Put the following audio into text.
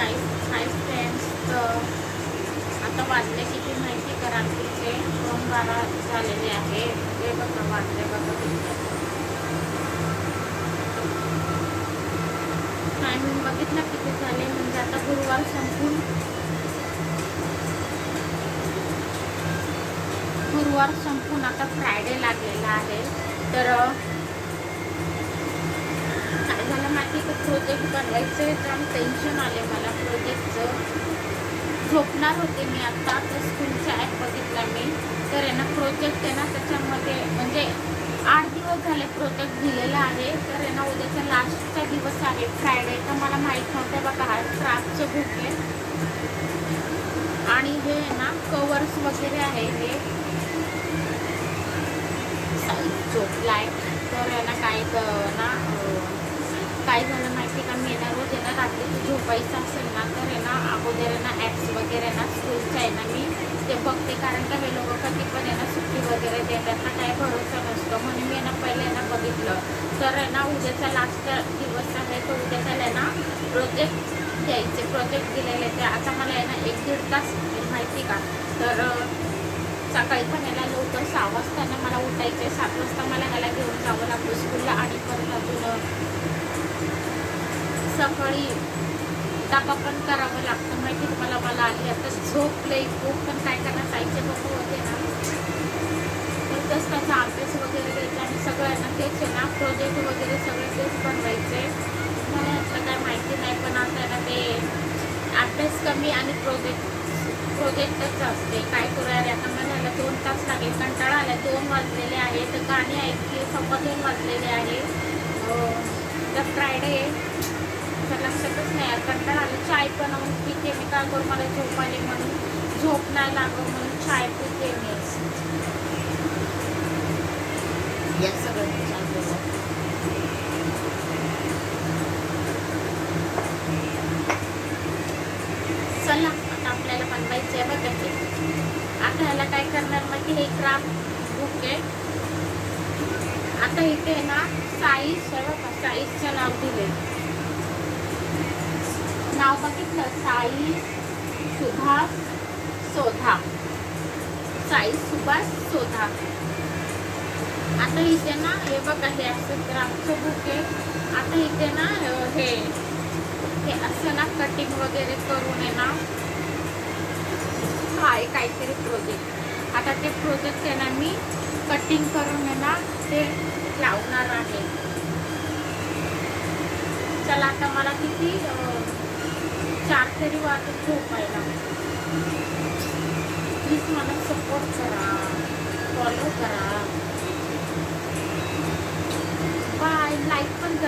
काय hi friends आता वाजले किती माहिती करा तिथे दोन बारा झालेले आहे. ते बघा वाजले बघा टायमिंग बघितलं किती झाले. म्हणजे आता गुरुवार संपून गुरुवार संपून आता फ्रायडे लागलेला आहे. तर काय झालं प्रोजेक्ट बनवायचं आहे तर टेन्शन आले मला. प्रोजेक्टचं झोपणार होते मी आत्ता तर स्कूलचा ॲप बघितला मी. तर आहे ना प्रोजेक्ट आहे ना त्याच्यामध्ये म्हणजे आठ दिवस झाले प्रोजेक्ट दिलेला आहे. तर आहे ना उद्याचा लास्टचा दिवस आहे. फ्रायडे तर मला माहीत नव्हतं. बघा हा क्राफ्टचं बुक आहे. आणि हे आहे ना कवर्स वगैरे आहे हे. साईज झोपलाय. तर आहे ना काय काय झालं माहिती का? मी येणार रोज ना रात्री तू झोपायचं असेल ना तर आहे ना अगोदर आहे ना ॲप्स वगैरे ना स्कूलचं आहे ना मी ते बघते. कारण का हे लोक कधी पण आहे ना सुट्टी वगैरे देतात ना काय भरोसा नसतो. म्हणून मी ना पहिले ना बघितलं. तर आहे ना उद्याचा लास्ट दिवस आहे तर उद्या त्याला आहे ना प्रोजेक्ट द्यायचे प्रोजेक्ट दिलेले ते. आता मला आहे ना एक दीड तास माहिती का? तर सकाळी पण याला लवकर सहा वाजता ना मला उठायचं सात वाजता मला याला घेऊन जावं लागतं स्कूलला आणि परत अजून सकाळी डबा पण करावं लागतं. माहिती तुम्हाला मला? मला आली आता झोप लई. खूप पण काय करणार? जायचे बघू होते ना. तर तसं त्याचा अभ्यास वगैरे द्यायचा आणि सगळ्यांना तेच आहे ना. प्रोजेक्ट वगैरे सगळे तेच बनवायचे. मला यातलं काय माहिती नाही पण आता ना ते अभ्यास कमी आणि प्रोजेक्ट प्रोजेक्टच असते. काय करूया रे आता म्हणायला दोन तास लागेल. कंटाळा आला दोन वाजलेले आहे तर गाणी ऐकली सव्वा दोन वाजलेले आहे. तर फ्रायडे तर लक्षातच नाही. कंटाळा आला चाय बनवून पिते मी काय करू मला झोप आली म्हणून. झोप नाही लागत म्हणून चाय पिते मी. या सगळं चालू आता आपल्याला बनवायचं आहे बघा ते आता ह्याला काय करणार मग हे क्राफ्ट बुक आता इथे ना साईज बघा साईजचं नाव दिले नाव बघितलं. साई सुभाष सोधा. साई सुभाष सोधा. आता इथे ना हे बघा हे असं क्राफ्टचं बुक. आहे आता इथे ना हे हे असं ना कटिंग वगैरे करून आहे ना काय काहीतरी प्रोजेक्ट आता ते प्रोजेक्ट आहे ना मी कटिंग करून आहे ना ते लावणार आहे. चला आता मला किती अं, चार तरी वाजत झोपायला प्लीज मला सपोर्ट करा फॉलो करा बाय लाईक पण करा मला